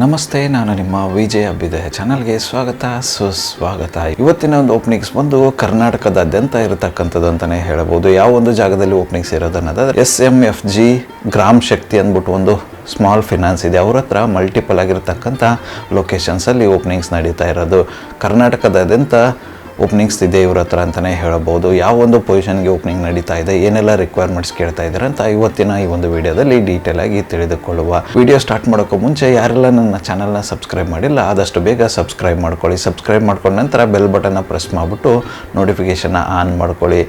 ನಮಸ್ತೆ, ನಾನು ನಿಮ್ಮ ವಿಜಯ್ ಅಭ್ಯುದಯ. ಚಾನಲ್ಗೆ ಸ್ವಾಗತ, ಸುಸ್ವಾಗತ. ಇವತ್ತಿನ ಒಂದು ಓಪನಿಂಗ್ಸ್ ಬಂದು ಕರ್ನಾಟಕದಾದ್ಯಂತ ಇರತಕ್ಕಂಥದ್ದು ಅಂತಲೇ ಹೇಳ್ಬೋದು. ಯಾವ ಒಂದು ಜಾಗದಲ್ಲಿ openings ಇರೋದನ್ನೋದಾದ್ರೆ S M F G Gram Shakti ಅಂದ್ಬಿಟ್ಟು ಒಂದು ಸ್ಮಾಲ್ ಫಿನಾನ್ಸ್ ಇದೆ. ಅವ್ರ ಹತ್ರ ಮಲ್ಟಿಪಲ್ ಆಗಿರತಕ್ಕಂಥ ಲೊಕೇಶನ್ಸಲ್ಲಿ ಓಪನಿಂಗ್ಸ್ ನಡೀತಾ ಇರೋದು. ಕರ್ನಾಟಕದಾದ್ಯಂತ ಓಪನಿಂಗ್ಸ್ ಇದೆ ಇವ್ರ ಹತ್ರ ಅಂತಲೇ ಹೇಳಬಹುದು ಯಾವ ಒಂದು ಪೊಸಿಷನ್ಗೆ ಓಪನಿಂಗ್ ನಡೀತಾ ಇದೆ, ಏನೆಲ್ಲ ರಿಕ್ವೈರ್ಮೆಂಟ್ಸ್ ಕೇಳ್ತಾ ಇದ್ದಾರೆ ಅಂತ ಇವತ್ತಿನ ಈ ಒಂದು ವಿಡಿಯೋದಲ್ಲಿ ಡೀಟೇಲ್ ಆಗಿ ತಿಳಿದುಕೊಳ್ಳುವ. ವಿಡಿಯೋ ಸ್ಟಾರ್ಟ್ ಮಾಡೋಕ್ಕೂ ಮುಂಚೆ ಯಾರೆಲ್ಲ ನನ್ನ ಚಾನಲ್ನ ಸಬ್ಸ್ಕ್ರೈಬ್ ಮಾಡಿಲ್ಲ, ಆದಷ್ಟು ಬೇಗ ಸಬ್ಸ್ಕ್ರೈಬ್ ಮಾಡ್ಕೊಳ್ಳಿ. ಸಬ್ಸ್ಕ್ರೈಬ್ ಮಾಡ್ಕೊಂಡ ನಂತರ ಬೆಲ್ ಬಟನ್ನ ಪ್ರೆಸ್ ಮಾಡಿಬಿಟ್ಟು ನೋಟಿಫಿಕೇಷನ್ನ ಆನ್ ಮಾಡ್ಕೊಳ್ಳಿ.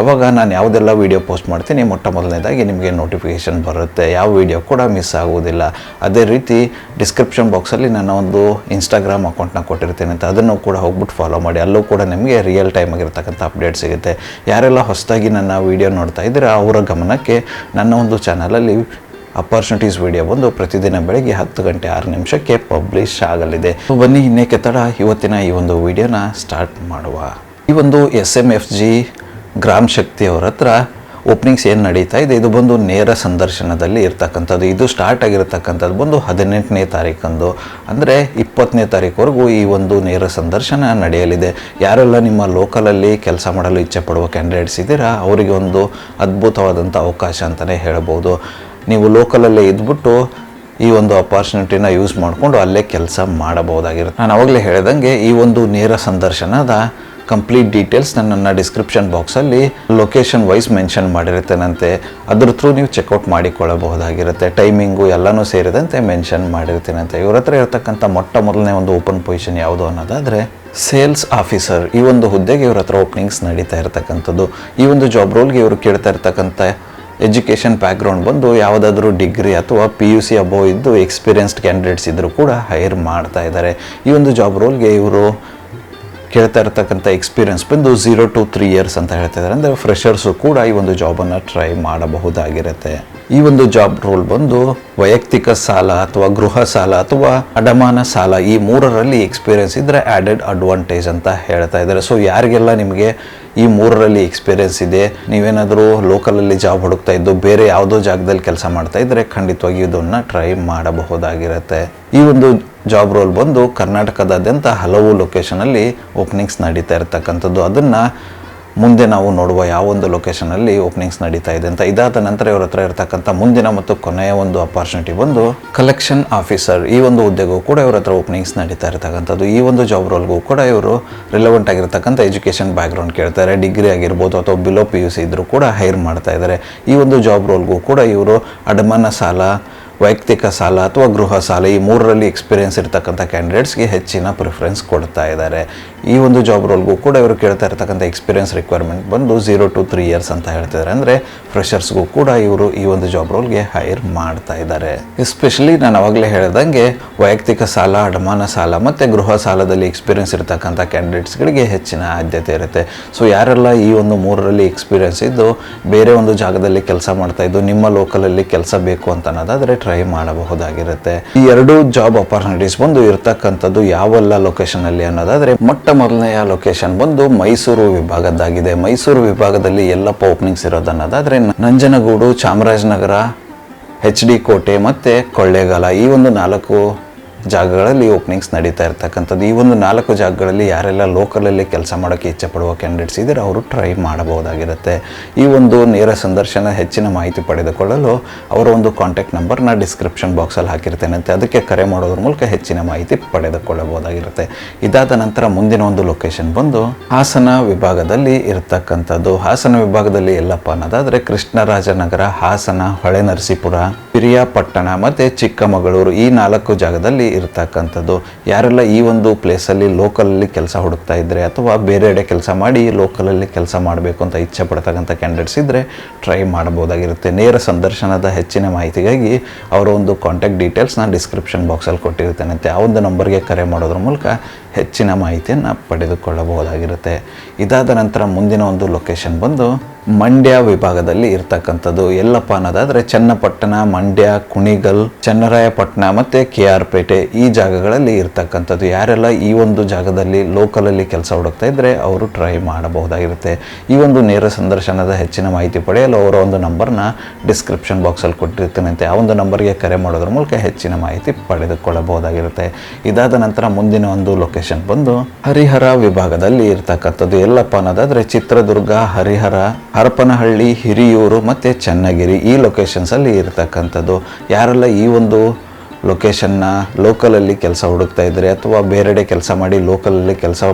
ಅವಾಗ ನಾನು ಯಾವುದೆಲ್ಲ ವೀಡಿಯೋ ಪೋಸ್ಟ್ ಮಾಡ್ತೀನಿ ಮೊಟ್ಟ ಮೊದಲನೇದಾಗಿ ನಿಮಗೆ ನೋಟಿಫಿಕೇಷನ್ ಬರುತ್ತೆ. ಯಾವ ವೀಡಿಯೋ ಕೂಡ ಮಿಸ್ ಆಗುವುದಿಲ್ಲ. ಅದೇ ರೀತಿ ಡಿಸ್ಕ್ರಿಪ್ಷನ್ ಬಾಕ್ಸಲ್ಲಿ ನನ್ನ ಒಂದು ಇನ್ಸ್ಟಾಗ್ರಾಮ್ ಅಕೌಂಟ್ನ ಕೊಟ್ಟಿರ್ತೀನಿ ಅಂತ. ಅದನ್ನು ಕೂಡ ಹೋಗ್ಬಿಟ್ಟು ಫಾಲೋ ಮಾಡಿ. ಅಲ್ಲೂ ಕೂಡ ನಿಮಗೆ ರಿಯಲ್ ಟೈಮ್ ಆಗಿರ್ತಕ್ಕಂಥ ಅಪ್ಡೇಟ್ ಸಿಗುತ್ತೆ. ಯಾರೆಲ್ಲ ಹೊಸದಾಗಿ ನನ್ನ ವೀಡಿಯೋ ನೋಡ್ತಾ ಇದ್ದೀರಾ, ಅವರ ಗಮನಕ್ಕೆ ನನ್ನ ಒಂದು ಚಾನಲಲ್ಲಿ ಅಪರ್ಚುನಿಟೀಸ್ ವಿಡಿಯೋ ಬಂದು ಪ್ರತಿದಿನ ಬೆಳಗ್ಗೆ ಹತ್ತು ಗಂಟೆ ಆರು ನಿಮಿಷಕ್ಕೆ ಪಬ್ಲಿಷ್ ಆಗಲಿದೆ. ಬನ್ನಿ, ಇನ್ನೇಕೆ ತಡ. ಇವತ್ತಿನ ಈ ಒಂದು ವಿಡಿಯೋನ ಸ್ಟಾರ್ಟ್ ಮಾಡುವ. ಈ ಒಂದು S M F G Gram Shakti ಅವರ ಹತ್ರ ಓಪನಿಂಗ್ಸ್ ಏನು ನಡೀತಾ ಇದೆ, ಇದು ಬಂದು ನೇರ ಸಂದರ್ಶನದಲ್ಲಿ ಇರ್ತಕ್ಕಂಥದ್ದು. ಇದು ಸ್ಟಾರ್ಟ್ ಆಗಿರತಕ್ಕಂಥದ್ದು ಬಂದು ಹದಿನೆಂಟನೇ ತಾರೀಕಂದು. ಅಂದರೆ ಇಪ್ಪತ್ತನೇ ತಾರೀಕುವರೆಗೂ ಈ ಒಂದು ನೇರ ಸಂದರ್ಶನ ನಡೆಯಲಿದೆ. ಯಾರೆಲ್ಲ ನಿಮ್ಮ ಲೋಕಲಲ್ಲಿ ಕೆಲಸ ಮಾಡಲು ಇಚ್ಛೆ ಪಡುವ ಕ್ಯಾಂಡಿಡೇಟ್ಸ್ ಇದ್ದೀರಾ, ಅವರಿಗೆ ಒಂದು ಅದ್ಭುತವಾದಂಥ ಅವಕಾಶ ಅಂತಲೇ ಹೇಳ್ಬೋದು. ನೀವು ಲೋಕಲಲ್ಲೇ ಇದ್ಬಿಟ್ಟು ಈ ಒಂದು ಅಪಾರ್ಚುನಿಟಿನ ಯೂಸ್ ಮಾಡಿಕೊಂಡು ಅಲ್ಲೇ ಕೆಲಸ ಮಾಡಬಹುದಾಗಿರುತ್ತೆ. ನಾನು ಅವಾಗಲೇ ಹೇಳಿದಂಗೆ ಈ ಒಂದು ನೇರ ಸಂದರ್ಶನದ ಕಂಪ್ಲೀಟ್ ಡೀಟೇಲ್ಸ್ ನಾನು ನನ್ನ ಡಿಸ್ಕ್ರಿಪ್ಷನ್ ಬಾಕ್ಸಲ್ಲಿ ಲೊಕೇಶನ್ ವೈಸ್ ಮೆನ್ಷನ್ ಮಾಡಿರ್ತೇನಂತೆ ಅದ್ರ ಥ್ರೂ ನೀವು ಚೆಕ್ಔಟ್ ಮಾಡಿಕೊಳ್ಳಬಹುದಾಗಿರುತ್ತೆ. ಟೈಮಿಂಗು ಎಲ್ಲನೂ ಸೇರಿದಂತೆ ಮೆನ್ಷನ್ ಮಾಡಿರ್ತೀನಂತೆ ಇವ್ರ ಹತ್ರ ಇರತಕ್ಕಂಥ ಮೊಟ್ಟ ಮೊದಲನೇ ಒಂದು ಓಪನ್ ಪೊಸಿಷನ್ ಯಾವುದು ಅನ್ನೋದಾದರೆ ಸೇಲ್ಸ್ ಆಫೀಸರ್ ಈ ಒಂದು ಹುದ್ದೆಗೆ ಇವ್ರ ಹತ್ರ ಓಪನಿಂಗ್ಸ್ ನಡೀತಾ ಇರತಕ್ಕಂಥದ್ದು. ಈ ಒಂದು ಜಾಬ್ ರೋಲ್ಗೆ ಇವರು ಕೇಳ್ತಾ ಇರ್ತಕ್ಕಂಥ ಎಜುಕೇಷನ್ ಬ್ಯಾಕ್ಗ್ರೌಂಡ್ ಬಂದು ಯಾವುದಾದ್ರೂ ಡಿಗ್ರಿ ಅಥವಾ ಪಿ ಯು ಸಿ ಅಬೋವ್ ಇದ್ದು ಎಕ್ಸ್ಪೀರಿಯನ್ಸ್ಡ್ ಕ್ಯಾಂಡಿಡೇಟ್ಸ್ ಇದ್ದರೂ ಕೂಡ ಹೈರ್ ಮಾಡ್ತಾ ಇದ್ದಾರೆ ಈ ಒಂದು ಜಾಬ್ ರೋಲ್ಗೆ ಇವರು ಕೇಳ್ತಾ ಇರ್ತಕ್ಕಂಥ ಎಕ್ಸ್ಪೀರಿಯನ್ಸ್ ಬಂದು ಝೀರೋ ಟು ತ್ರೀ ಇಯರ್ಸ್ ಅಂತ ಹೇಳ್ತಾ ಇದ್ದಾರೆ. ಅಂದರೆ ಫ್ರೆಷರ್ಸು ಕೂಡ ಈ ಒಂದು ಜಾಬನ್ನು ಟ್ರೈ ಮಾಡಬಹುದಾಗಿರುತ್ತೆ. ಈ ಒಂದು ಜಾಬ್ ರೋಲ್ ಬಂದು ವೈಯಕ್ತಿಕ ಸಾಲ ಅಥವಾ ಗೃಹ ಸಾಲ ಅಥವಾ ಅಡಮಾನ ಸಾಲ ಈ ಮೂರರಲ್ಲಿ ಎಕ್ಸ್ಪೀರಿಯನ್ಸ್ ಇದ್ದರೆ ಆ್ಯಡೆಡ್ ಅಡ್ವಾಂಟೇಜ್ ಅಂತ ಹೇಳ್ತಾ ಇದ್ದಾರೆ. ಸೊ ಯಾರಿಗೆಲ್ಲ ನಿಮಗೆ ಈ ಮೂರರಲ್ಲಿ ಎಕ್ಸ್ಪೀರಿಯನ್ಸ್ ಇದೆ, ನೀವೇನಾದರೂ ಲೋಕಲಲ್ಲಿ ಜಾಬ್ ಹುಡುಕ್ತಾ ಇದ್ದು ಬೇರೆ ಯಾವುದೋ ಜಾಗದಲ್ಲಿ ಕೆಲಸ ಮಾಡ್ತಾ ಇದ್ದರೆ ಖಂಡಿತವಾಗಿ ಇದನ್ನು ಟ್ರೈ ಮಾಡಬಹುದಾಗಿರುತ್ತೆ. ಈ ಒಂದು ಜಾಬ್ ರೋಲ್ ಬಂದು ಕರ್ನಾಟಕದಾದ್ಯಂತ ಹಲವು ಲೊಕೇಶನಲ್ಲಿ ಓಪನಿಂಗ್ಸ್ ನಡೀತಾ ಇರ್ತಕ್ಕಂಥದ್ದು. ಅದನ್ನು ಮುಂದೆ ನಾವು ನೋಡುವ ಯಾವ ಒಂದು ಲೊಕೇಶನಲ್ಲಿ ಓಪನಿಂಗ್ಸ್ ನಡೀತಾ ಇದೆ ಅಂತ ಇದಾದ ನಂತರ ಇವರ ಹತ್ರ ಇರತಕ್ಕಂಥ ಮುಂದಿನ ಮತ್ತು ಕೊನೆಯ ಒಂದು ಅಪಾರ್ಚುನಿಟಿ ಬಂದು ಕಲೆಕ್ಷನ್ ಆಫೀಸರ್ ಈ ಒಂದು ಹುದ್ದೆಗೂ ಕೂಡ ಇವರ ಹತ್ರ ಓಪನಿಂಗ್ಸ್ ನಡೀತಾ ಇರತಕ್ಕಂಥದ್ದು. ಈ ಒಂದು ಜಾಬ್ ರೋಲ್ಗೂ ಕೂಡ ಇವರು ರಿಲೆವೆಂಟ್ ಆಗಿರ್ತಕ್ಕಂಥ ಎಜುಕೇಷನ್ ಬ್ಯಾಕ್ಗ್ರೌಂಡ್ ಕೇಳ್ತಾರೆ. ಡಿಗ್ರಿ ಆಗಿರ್ಬೋದು ಅಥವಾ ಬಿಲೋ ಪಿ ಯು ಸಿ ಇದ್ದರೂ ಕೂಡ ಹೈರ್ ಮಾಡ್ತಾ ಇದ್ದಾರೆ ಈ ಒಂದು ಜಾಬ್ ರೋಲ್ಗೂ ಕೂಡ ಇವರು ಅಡಮಾನ ಸಾಲ, ವೈಯಕ್ತಿಕ ಸಾಲ ಅಥವಾ ಗೃಹ ಸಾಲ ಈ ಮೂರರಲ್ಲಿ ಎಕ್ಸ್ಪೀರಿಯನ್ಸ್ ಇರತಕ್ಕಂಥ ಕ್ಯಾಂಡಿಡೇಟ್ಸ್ಗೆ ಹೆಚ್ಚಿನ ಪ್ರಿಫರೆನ್ಸ್ ಕೊಡ್ತಾ ಇದ್ದಾರೆ ಈ ಒಂದು ಜಾಬ್ ರೋಲ್ಗೂ ಕೂಡ ಇವರು ಕೇಳ್ತಾ ಇರ್ತಕ್ಕಂಥ ಎಕ್ಸ್ಪೀರಿಯನ್ಸ್ ರಿಕ್ವೈರ್ಮೆಂಟ್ ಬಂದು ಝೀರೋ ಟು ತ್ರೀ ಇಯರ್ಸ್ ಅಂತ ಹೇಳ್ತಿದ್ದಾರೆ ಅಂದರೆ ಫ್ರೆಷರ್ಸ್ಗೂ ಕೂಡ ಇವರು ಈ ಒಂದು ಜಾಬ್ ರೋಲ್ಗೆ ಹೈರ್ ಮಾಡ್ತಾ ಇದ್ದಾರೆ. ಎಸ್ಪೆಷಲಿ ನಾನು ಅವಾಗಲೇ ಹೇಳಿದಂಗೆ ವೈಯಕ್ತಿಕ ಸಾಲ, ಅಡಮಾನ ಸಾಲ ಮತ್ತು ಗೃಹ ಸಾಲದಲ್ಲಿ ಎಕ್ಸ್ಪೀರಿಯನ್ಸ್ ಇರತಕ್ಕಂಥ ಕ್ಯಾಂಡಿಡೇಟ್ಸ್ಗಳಿಗೆ ಹೆಚ್ಚಿನ ಆದ್ಯತೆ ಇರುತ್ತೆ. ಸೊ ಯಾರೆಲ್ಲ ಈ ಒಂದು ಮೂರರಲ್ಲಿ ಎಕ್ಸ್ಪೀರಿಯನ್ಸ್ ಇದ್ದು ಬೇರೆ ಒಂದು ಜಾಗದಲ್ಲಿ ಕೆಲಸ ಮಾಡ್ತಾ ಇದ್ದು ನಿಮ್ಮ ಲೋಕಲಲ್ಲಿ ಕೆಲಸ ಬೇಕು ಅಂತ ಅನ್ನೋದಾದರೆ ಟ್ರೈ ಮಾಡಬಹುದಾಗಿರುತ್ತೆ. ಈ ಎರಡು ಜಾಬ್ ಅಪಾರ್ಚುನಿಟೀಸ್ ಬಂದು ಇರತಕ್ಕಂಥದ್ದು ಯಾವೆಲ್ಲ ಲೊಕೇಶನ್ ಅಲ್ಲಿ ಅನ್ನೋದಾದ್ರೆ ಮೊಟ್ಟ ಮೊದಲನೆಯ ಲೊಕೇಶನ್ ಬಂದು ಮೈಸೂರು ವಿಭಾಗದ್ದಾಗಿದೆ. ಮೈಸೂರು ವಿಭಾಗದಲ್ಲಿ ಎಲ್ಲಪ್ಪ ಓಪನಿಂಗ್ಸ್ ಇರೋದನ್ನೋದಾದರೆ ನಂಜನಗೂಡು, ಚಾಮರಾಜನಗರ ಎಚ್ ಡಿ ಕೋಟೆ ಮತ್ತು ಕೊಳ್ಳೇಗಾಲ ಈ ಒಂದು ನಾಲ್ಕು ಜಾಗಗಳಲ್ಲಿ ಓಪನಿಂಗ್ಸ್ ನಡೀತಾ ಇರ್ತಕ್ಕಂಥದ್ದು. ಈ ಒಂದು ನಾಲ್ಕು ಜಾಗಗಳಲ್ಲಿ ಯಾರೆಲ್ಲ ಲೋಕಲಲ್ಲಿ ಕೆಲಸ ಮಾಡೋಕ್ಕೆ ಇಚ್ಛೆ ಪಡುವ ಕ್ಯಾಂಡಿಡೇಟ್ಸ್ ಇದ್ದರೆ ಅವರು ಟ್ರೈ ಮಾಡಬಹುದಾಗಿರುತ್ತೆ. ಈ ಒಂದು ನೇರ ಸಂದರ್ಶನ, ಹೆಚ್ಚಿನ ಮಾಹಿತಿ ಪಡೆದುಕೊಳ್ಳಲು ಅವರ ಒಂದು ಕಾಂಟ್ಯಾಕ್ಟ್ ನಂಬರ್ನ ಡಿಸ್ಕ್ರಿಪ್ಷನ್ ಬಾಕ್ಸಲ್ಲಿ ಹಾಕಿರ್ತೇನಂತೆ. ಅದಕ್ಕೆ ಕರೆ ಮಾಡೋದ್ರ ಮೂಲಕ ಹೆಚ್ಚಿನ ಮಾಹಿತಿ ಪಡೆದುಕೊಳ್ಳಬಹುದಾಗಿರುತ್ತೆ. ಇದಾದ ನಂತರ ಮುಂದಿನ ಒಂದು ಲೊಕೇಶನ್ ಬಂದು ಹಾಸನ ವಿಭಾಗದಲ್ಲಿ ಇರತಕ್ಕಂಥದ್ದು. ಹಾಸನ ವಿಭಾಗದಲ್ಲಿ ಎಲ್ಲಪ್ಪ ಅನ್ನೋದಾದರೆ ಕೃಷ್ಣರಾಜನಗರ, ಹಾಸನ ಹೊಳೆನರಸೀಪುರ ಪಿರಿಯಾಪಟ್ಟಣ ಮತ್ತು ಚಿಕ್ಕಮಗಳೂರು ಈ ನಾಲ್ಕು ಜಾಗದಲ್ಲಿ ಇರ್ತಕ್ಕಂಥದ್ದು. ಯಾರೆಲ್ಲ ಈ ಒಂದು ಪ್ಲೇಸಲ್ಲಿ ಲೋಕಲಲ್ಲಿ ಕೆಲಸ ಹುಡುಕ್ತಾ ಇದ್ದರೆ ಅಥವಾ ಬೇರೆಡೆ ಕೆಲಸ ಮಾಡಿ ಲೋಕಲಲ್ಲಿ ಕೆಲಸ ಮಾಡಬೇಕು ಅಂತ ಇಚ್ಛೆ ಪಡ್ತಕ್ಕಂಥ ಕ್ಯಾಂಡಿಡೇಟ್ಸ್ ಇದ್ದರೆ ಟ್ರೈ ಮಾಡ್ಬೋದಾಗಿರುತ್ತೆ ನೇರ ಸಂದರ್ಶನದ ಹೆಚ್ಚಿನ ಮಾಹಿತಿಗಾಗಿ ಅವರ ಒಂದು ಕಾಂಟ್ಯಾಕ್ಟ್ ಡೀಟೇಲ್ಸ್ನ ಡಿಸ್ಕ್ರಿಪ್ಷನ್ ಬಾಕ್ಸಲ್ಲಿ ಕೊಟ್ಟಿರ್ತಾನಂತೆ ಆ ಒಂದು ನಂಬರ್ಗೆ ಕರೆ ಮಾಡೋದ್ರ ಮೂಲಕ ಹೆಚ್ಚಿನ ಮಾಹಿತಿಯನ್ನು ಪಡೆದುಕೊಳ್ಳಬಹುದಾಗಿರುತ್ತೆ. ಇದಾದ ನಂತರ ಮುಂದಿನ ಒಂದು ಲೊಕೇಶನ್ ಬಂದು ಮಂಡ್ಯ ವಿಭಾಗದಲ್ಲಿ ಇರ್ತಕ್ಕಂಥದ್ದು. ಎಲ್ಲಪ್ಪ ಅನ್ನೋದಾದರೆ ಚನ್ನಪಟ್ಟಣ, ಮಂಡ್ಯ, ಕುಣಿಗಲ್, ಚನ್ನರಾಯಪಟ್ಟಣ ಮತ್ತು ಕೆ ಆರ್ ಪೇಟೆ ಈ ಜಾಗಗಳಲ್ಲಿ ಇರ್ತಕ್ಕಂಥದ್ದು. ಯಾರೆಲ್ಲ ಈ ಒಂದು ಜಾಗದಲ್ಲಿ ಲೋಕಲಲ್ಲಿ ಕೆಲಸ ಹುಡುಕ್ತಾ ಇದ್ದರೆ ಅವರು ಟ್ರೈ ಮಾಡಬಹುದಾಗಿರುತ್ತೆ. ಈ ಒಂದು ನೇರ ಸಂದರ್ಶನದ ಹೆಚ್ಚಿನ ಮಾಹಿತಿ ಪಡೆಯಲು ಅವರ ಒಂದು ನಂಬರ್ನ ಡಿಸ್ಕ್ರಿಪ್ಷನ್ ಬಾಕ್ಸಲ್ಲಿ ಕೊಟ್ಟಿರ್ತೇನೆ ಆ ಒಂದು ನಂಬರ್ಗೆ ಕರೆ ಮಾಡೋದ್ರ ಮೂಲಕ ಹೆಚ್ಚಿನ ಮಾಹಿತಿ ಪಡೆದುಕೊಳ್ಳಬಹುದಾಗಿರುತ್ತೆ. ಇದಾದ ನಂತರ ಮುಂದಿನ ಒಂದು ಲೊಕೇಶನ್ ಬಂದು ಹರಿಹರ ವಿಭಾಗದಲ್ಲಿ ಇರ್ತಕ್ಕಂಥದ್ದು. ಎಲ್ಲಪ್ಪ ಅನ್ನೋದಾದರೆ ಚಿತ್ರದುರ್ಗ, ಹರಿಹರ, ಹರಪನಹಳ್ಳಿ, ಹಿರಿಯೂರು ಮತ್ತು ಚನ್ನಗಿರಿ ಈ ಲೊಕೇಶನ್ಸಲ್ಲಿ ಇರ್ತಕ್ಕಂಥದ್ದು. ಯಾರೆಲ್ಲ ಈ ಒಂದು ಲೊಕೇಶನ್ನ ಲೋಕಲಲ್ಲಿ ಕೆಲಸ ಹುಡುಕ್ತಾ ಇದ್ದಾರೆ ಅಥವಾ ಬೇರೆಡೆ ಕೆಲಸ ಮಾಡಿ ಲೋಕಲಲ್ಲಿ ಕೆಲಸ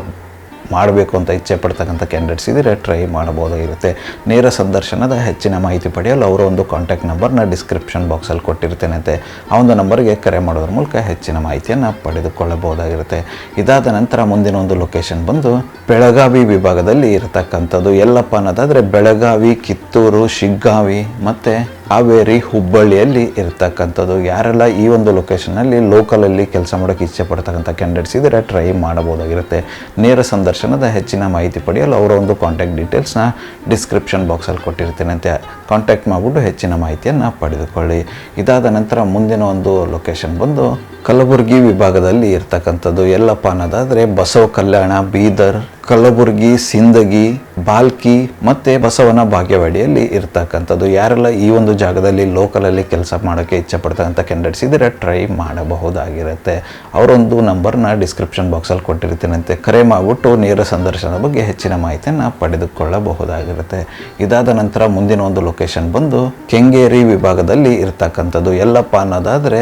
ಮಾಡಬೇಕು ಅಂತ ಇಚ್ಛೆ ಪಡ್ತಕ್ಕಂಥ ಕ್ಯಾಂಡಿಡೇಟ್ಸ್ ಇದ್ದರೆ ಟ್ರೈ ಮಾಡಬಹುದಾಗಿರುತ್ತೆ ನೇರ ಸಂದರ್ಶನದ ಹೆಚ್ಚಿನ ಮಾಹಿತಿ ಪಡೆಯಲು ಅವರ ಒಂದು ಕಾಂಟ್ಯಾಕ್ಟ್ ನಂಬರ್ನ ಡಿಸ್ಕ್ರಿಪ್ಷನ್ ಬಾಕ್ಸಲ್ಲಿ ಕೊಟ್ಟಿರ್ತೇನಂತೆ. ಆ ಒಂದು ನಂಬರ್ಗೆ ಕರೆ ಮಾಡೋದ್ರ ಮೂಲಕ ಹೆಚ್ಚಿನ ಮಾಹಿತಿಯನ್ನು ಪಡೆದುಕೊಳ್ಳಬಹುದಾಗಿರುತ್ತೆ. ಇದಾದ ನಂತರ ಮುಂದಿನ ಒಂದು ಲೊಕೇಶನ್ ಬಂದು ಬೆಳಗಾವಿ ವಿಭಾಗದಲ್ಲಿ ಇರತಕ್ಕಂಥದ್ದು. ಎಲ್ಲಪ್ಪ ಅನ್ನೋದಾದರೆ ಬೆಳಗಾವಿ, ಕಿತ್ತೂರು, ಶಿಗ್ಗಾವಿ ಮತ್ತು ಹಾವೇರಿ ಹುಬ್ಬಳ್ಳಿಯಲ್ಲಿ ಇರ್ತಕ್ಕಂಥದ್ದು. ಯಾರೆಲ್ಲ ಈ ಒಂದು ಲೊಕೇಶನಲ್ಲಿ ಲೋಕಲಲ್ಲಿ ಕೆಲಸ ಮಾಡೋಕ್ಕೆ ಇಚ್ಛೆ ಪಡ್ತಕ್ಕಂಥ ಕ್ಯಾಂಡಿಡೇಟ್ಸ್ ಇದ್ದರೆ ಟ್ರೈ ಮಾಡಬಹುದಾಗಿರುತ್ತೆ. ನೇರ ಸಂದರ್ಶನದ ಹೆಚ್ಚಿನ ಮಾಹಿತಿ ಪಡೆಯಲು ಅವರ ಒಂದು ಕಾಂಟ್ಯಾಕ್ಟ್ ಡೀಟೇಲ್ಸ್ನ ಡಿಸ್ಕ್ರಿಪ್ಷನ್ ಬಾಕ್ಸಲ್ಲಿ ಕೊಟ್ಟಿರ್ತೇನಂತೆ ಕಾಂಟ್ಯಾಕ್ಟ್ ಮಾಡಿಬಿಟ್ಟು ಹೆಚ್ಚಿನ ಮಾಹಿತಿಯನ್ನು ಪಡೆದುಕೊಳ್ಳಿ. ಇದಾದ ನಂತರ ಮುಂದಿನ ಒಂದು ಲೊಕೇಶನ್ ಬಂದು ಕಲಬುರಗಿ ವಿಭಾಗದಲ್ಲಿ ಇರ್ತಕ್ಕಂಥದ್ದು. ಎಲ್ಲಪ್ಪ ಅನ್ನೋದಾದರೆ ಬಸವ ಕಲ್ಯಾಣ, ಬೀದರ್, ಕಲಬುರಗಿ, ಸಿಂದಗಿ, ಬಾಲ್ಕಿ ಮತ್ತು ಬಸವನ ಭಾಗ್ಯವಾಡಿಯಲ್ಲಿ ಇರ್ತಕ್ಕಂಥದ್ದು. ಯಾರೆಲ್ಲ ಈ ಒಂದು ಜಾಗದಲ್ಲಿ ಲೋಕಲಲ್ಲಿ ಕೆಲಸ ಮಾಡೋಕ್ಕೆ ಇಚ್ಛೆ ಪಡ್ತಕ್ಕಂಥ ಕ್ಯಾಂಡಿಡೇಟ್ಸ್ ಇದ್ದರೆ ಟ್ರೈ ಮಾಡಬಹುದಾಗಿರುತ್ತೆ. ಅವರೊಂದು ನಂಬರ್ನ ಡಿಸ್ಕ್ರಿಪ್ಷನ್ ಬಾಕ್ಸಲ್ಲಿ ಕೊಟ್ಟಿರ್ತೀನಂತೆ. ಕರೆ ಮಾಡಿಬಿಟ್ಟು ನೇರ ಸಂದರ್ಶನದ ಬಗ್ಗೆ ಹೆಚ್ಚಿನ ಮಾಹಿತಿಯನ್ನು ಪಡೆದುಕೊಳ್ಳಬಹುದಾಗಿರುತ್ತೆ. ಇದಾದ ನಂತರ ಮುಂದಿನ ಒಂದು ಲೊಕೇಶನ್ ಬಂದು ಕೆಂಗೇರಿ ವಿಭಾಗದಲ್ಲಿ ಇರ್ತಕ್ಕಂಥದ್ದು. ಎಲ್ಲಪ್ಪ ಅನ್ನೋದಾದರೆ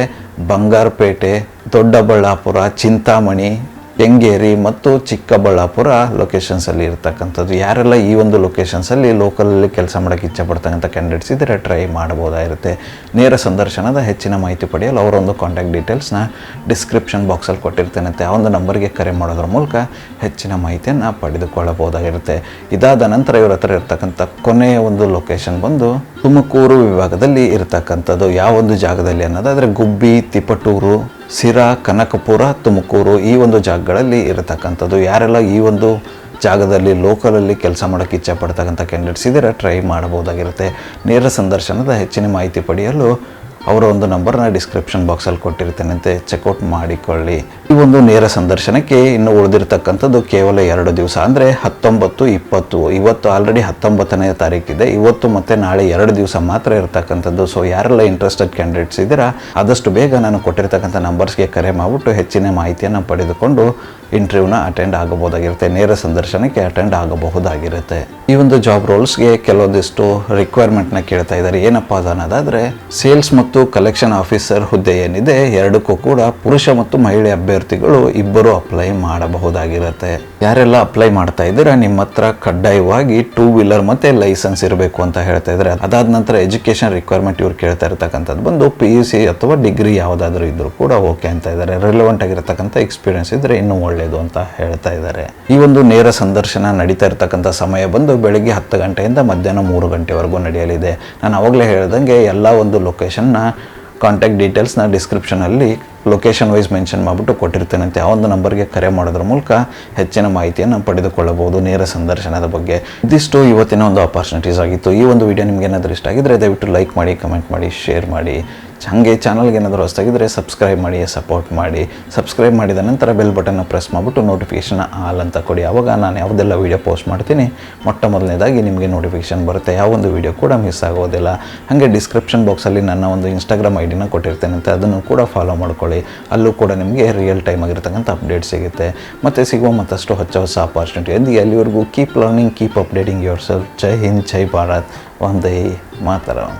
ಬಂಗಾರಪೇಟೆ ದೊಡ್ಡಬಳ್ಳಾಪುರ ಚಿಂತಾಮಣಿ ಕೆಂಗೇರಿ ಮತ್ತು ಚಿಕ್ಕಬಳ್ಳಾಪುರ ಲೊಕೇಶನ್ಸಲ್ಲಿ ಇರ್ತಕ್ಕಂಥದ್ದು. ಯಾರೆಲ್ಲ ಈ ಒಂದು ಲೊಕೇಶನ್ಸಲ್ಲಿ ಲೋಕಲಲ್ಲಿ ಕೆಲಸ ಮಾಡೋಕ್ಕೆ ಇಚ್ಛೆ ಪಡ್ತಕ್ಕಂಥ ಕ್ಯಾಂಡಿಡೇಟ್ಸ್ ಇದ್ದರೆ ಟ್ರೈ ಮಾಡ್ಬೋದಾಗಿರುತ್ತೆ ನೇರ ಸಂದರ್ಶನದ ಹೆಚ್ಚಿನ ಮಾಹಿತಿ ಪಡೆಯಲು ಅವರೊಂದು ಕಾಂಟ್ಯಾಕ್ಟ್ ಡೀಟೇಲ್ಸ್ನ ಡಿಸ್ಕ್ರಿಪ್ಷನ್ ಬಾಕ್ಸಲ್ಲಿ ಕೊಟ್ಟಿರ್ತೇನೆ ಆ ಒಂದು ನಂಬರ್ಗೆ ಕರೆ ಮಾಡೋದ್ರ ಮೂಲಕ ಹೆಚ್ಚಿನ ಮಾಹಿತಿಯನ್ನು ಪಡೆದುಕೊಳ್ಳಬಹುದಾಗಿರುತ್ತೆ. ಇದಾದ ನಂತರ ಇವರ ಹತ್ರ ಇರ್ತಕ್ಕಂಥ ಕೊನೆಯ ಒಂದು ಲೊಕೇಶನ್ ಬಂದು ತುಮಕೂರು ವಿಭಾಗದಲ್ಲಿ ಇರತಕ್ಕಂಥದ್ದು. ಯಾವ ಒಂದು ಜಾಗದಲ್ಲಿ ಅನ್ನೋದಾದರೆ ಗುಬ್ಬಿ, ತಿಪಟೂರು, ಸಿರಾ, ಕನಕಪುರ, ತುಮಕೂರು ಈ ಒಂದು ಜಾಗಗಳಲ್ಲಿ ಇರತಕ್ಕಂಥದ್ದು. ಯಾರೆಲ್ಲ ಈ ಒಂದು ಜಾಗದಲ್ಲಿ ಲೋಕಲಲ್ಲಿ ಕೆಲಸ ಮಾಡೋಕ್ಕೆ ಇಚ್ಛೆ ಪಡ್ತಕ್ಕಂಥ ಕ್ಯಾಂಡಿಡೇಟ್ಸ್ ಇದ್ದರೆ ಟ್ರೈ ಮಾಡಬಹುದಾಗಿರುತ್ತೆ. ನೇರ ಸಂದರ್ಶನದ ಹೆಚ್ಚಿನ ಮಾಹಿತಿ ಪಡೆಯಲು ಅವರ ಒಂದು ನಂಬರ್ನ ಡಿಸ್ಕ್ರಿಪ್ಷನ್ ಬಾಕ್ಸಲ್ಲಿ ಕೊಟ್ಟಿರ್ತೇನಂತೆ ಚೆಕ್ಔಟ್ ಮಾಡಿಕೊಳ್ಳಿ. ಈ ಒಂದು ನೇರ ಸಂದರ್ಶನಕ್ಕೆ ಇನ್ನು ಉಳಿದಿರ್ತಕ್ಕಂಥದ್ದು ಕೇವಲ ಎರಡು ದಿವಸ, ಅಂದರೆ ಹತ್ತೊಂಬತ್ತು ಇಪ್ಪತ್ತು. ಇವತ್ತು ಆಲ್ರೆಡಿ ಹತ್ತೊಂಬತ್ತನೇ ತಾರೀಕಿದೆ ಇವತ್ತು ಮತ್ತು ನಾಳೆ ಎರಡು ದಿವಸ ಮಾತ್ರ ಇರತಕ್ಕಂಥದ್ದು. ಸೊ ಯಾರೆಲ್ಲ ಇಂಟ್ರೆಸ್ಟೆಡ್ ಕ್ಯಾಂಡಿಡೇಟ್ಸ್ ಇದ್ದೀರಾ, ಆದಷ್ಟು ಬೇಗ ನಾನು ಕೊಟ್ಟಿರ್ತಕ್ಕಂಥ ನಂಬರ್ಸ್ಗೆ ಕರೆ ಮಾಡಿಬಿಟ್ಟು ಹೆಚ್ಚಿನ ಮಾಹಿತಿಯನ್ನು ಪಡೆದುಕೊಂಡು ಇಂಟರ್ವ್ಯೂನ ಅಟೆಂಡ್ ಆಗಬಹುದಾಗಿರುತ್ತೆ, ನೇರ ಸಂದರ್ಶನಕ್ಕೆ ಅಟೆಂಡ್ ಆಗಬಹುದಾಗಿರುತ್ತೆ. ಈ ಒಂದು ಜಾಬ್ ರೋಲ್ಸ್ಗೆ ಕೆಲವೊಂದಿಷ್ಟು ರಿಕ್ವೈರ್ಮೆಂಟ್ನ ಕೇಳ್ತಾ ಇದ್ದಾರೆ. ಏನಪ್ಪ ಅನ್ನೋದಾದರೆ ಸೇಲ್ಸ್ ಮತ್ತು ಕಲೆಕ್ಷನ್ ಆಫೀಸರ್ ಹುದ್ದೆ ಏನಿದೆ, ಎರಡಕ್ಕೂ ಕೂಡ ಪುರುಷ ಮತ್ತು ಮಹಿಳೆ ಅಭ್ಯರ್ಥಿಗಳು ಇಬ್ಬರು ಅಪ್ಲೈ ಮಾಡಬಹುದಾಗಿರುತ್ತೆ. ಯಾರೆಲ್ಲ ಅಪ್ಲೈ ಮಾಡ್ತಾ ಇದ್ದೀರಾ, ನಿಮ್ಮ ಹತ್ರ ಕಡ್ಡಾಯವಾಗಿ ಟೂ ವೀಲರ್ ಮತ್ತೆ ಲೈಸೆನ್ಸ್ ಇರಬೇಕು ಅಂತ ಹೇಳ್ತಾ ಇದ್ದಾರೆ. ಅದಾದ ನಂತರ ಎಜುಕೇಶನ್ ರಿಕ್ವೈರ್ಮೆಂಟ್ ಇವ್ರು ಕೇಳ್ತಾ ಇರತಕ್ಕಂಥದ್ದು ಬಂದು ಪಿ ಯು ಸಿ ಅಥವಾ ಡಿಗ್ರಿ ಯಾವುದಾದ್ರೂ ಇದ್ರೂ ಕೂಡ ಓಕೆ ಅಂತ ಇದ್ದಾರೆ. ರಿಲೆವೆಂಟ್ ಆಗಿರತಕ್ಕಂಥ ಎಕ್ಸ್ಪೀರಿಯನ್ಸ್ ಇದ್ರೆ ಇನ್ನೂ ಒಳ್ಳೆಯದು ಅಂತ ಹೇಳ್ತಾ ಇದ್ದಾರೆ. ಈ ಒಂದು ನೇರ ಸಂದರ್ಶನ ನಡೀತಾ ಇರತಕ್ಕಂಥ ಸಮಯ ಬಂದು ಬೆಳಗ್ಗೆ ಹತ್ತು ಗಂಟೆಯಿಂದ ಮಧ್ಯಾಹ್ನ ಮೂರು ಗಂಟೆವರೆಗೂ ನಡೆಯಲಿದೆ. ನಾನು ಆವಾಗಲೇ ಹೇಳ್ದಂಗೆ ಎಲ್ಲ ಒಂದು ಲೊಕೇಶನ್ನ ಕಾಂಟ್ಯಾಕ್ಟ್ ಡೀಟೇಲ್ಸ್ನ ಡಿಸ್ಕ್ರಿಪ್ಷನಲ್ಲಿ ಲೊಕೇಶನ್ ವೈಸ್ ಮೆನ್ಷನ್ ಮಾಡಿಬಿಟ್ಟು ಕೊಟ್ಟಿರ್ತೇನಂತೆ ಆ ಒಂದು ನಂಬರ್ಗೆ ಕರೆ ಮಾಡೋದ್ರ ಮೂಲಕ ಹೆಚ್ಚಿನ ಮಾಹಿತಿಯನ್ನು ಪಡೆದುಕೊಳ್ಳಬಹುದು ನೇರ ಸಂದರ್ಶನದ ಬಗ್ಗೆ. ಇದಿಷ್ಟು ಇವತ್ತಿನ ಒಂದು ಆಪರ್ಚುನಿಟೀಸ್ ಆಗಿತ್ತು. ಈ ಒಂದು ವಿಡಿಯೋ ನಿಮ್ಗೆ ಏನಾದರೂ ಇಷ್ಟ ಆಗಿದ್ರೆ ದಯವಿಟ್ಟು ಲೈಕ್ ಮಾಡಿ ಕಮೆಂಟ್ ಮಾಡಿ ಶೇರ್ ಮಾಡಿ. ಹಾಗೆ ಚಾನಲ್ಗೆ ಏನಾದರೂ ಹೊಸದಾಗಿದ್ದರೆ ಸಬ್ಸ್ಕ್ರೈಬ್ ಮಾಡಿ ಸಪೋರ್ಟ್ ಮಾಡಿ. ಸಬ್ಸ್ಕ್ರೈಬ್ ಮಾಡಿದ ನಂತರ ಬೆಲ್ ಬಟನ್ನ ಪ್ರೆಸ್ ಮಾಡಿಬಿಟ್ಟು ನೋಟಿಫಿಕೇಷನ್ ಆಲ್ ಅಂತ ಕೊಡಿ. ಆವಾಗ ನಾನು ಯಾವುದೆಲ್ಲ ವೀಡಿಯೋ ಪೋಸ್ಟ್ ಮಾಡ್ತೀನಿ, ಮೊಟ್ಟ ಮೊದಲನೇದಾಗಿ ನಿಮಗೆ ನೋಟಿಫಿಕೇಷನ್ ಬರುತ್ತೆ. ಯಾವ ಒಂದು ವೀಡಿಯೋ ಕೂಡ ಮಿಸ್ ಆಗೋದಿಲ್ಲ. ಹಾಗೆ ಡಿಸ್ಕ್ರಿಪ್ಷನ್ ಬಾಕ್ಸಲ್ಲಿ ನನ್ನ ಒಂದು ಇನ್ಸ್ಟಾಗ್ರಾಮ್ ಐ ಡಿನ ಕೊಟ್ಟಿರ್ತೇನೆ ಅಂತ ಅದನ್ನು ಕೂಡ ಫಾಲೋ ಮಾಡ್ಕೊಳ್ಳಿ. ಅಲ್ಲೂ ಕೂಡ ನಿಮಗೆ ರಿಯಲ್ ಟೈಮ್ ಆಗಿರ್ತಕ್ಕಂಥ ಅಪ್ಡೇಟ್ ಸಿಗುತ್ತೆ. ಮತ್ತು ಸಿಗುವ ಮತ್ತಷ್ಟು ಹೊಸ ಹೊಸ ಅಪಾರ್ಚುನಿಟಿ ಎಂದಿಗೆ ಅಲ್ಲಿವರೆಗೂ keep learning keep updating yourself ಜೈ ಹಿಂದ್, ಜೈ ಭಾರತ್. ಒಂದೇ ಮಾತರಂ.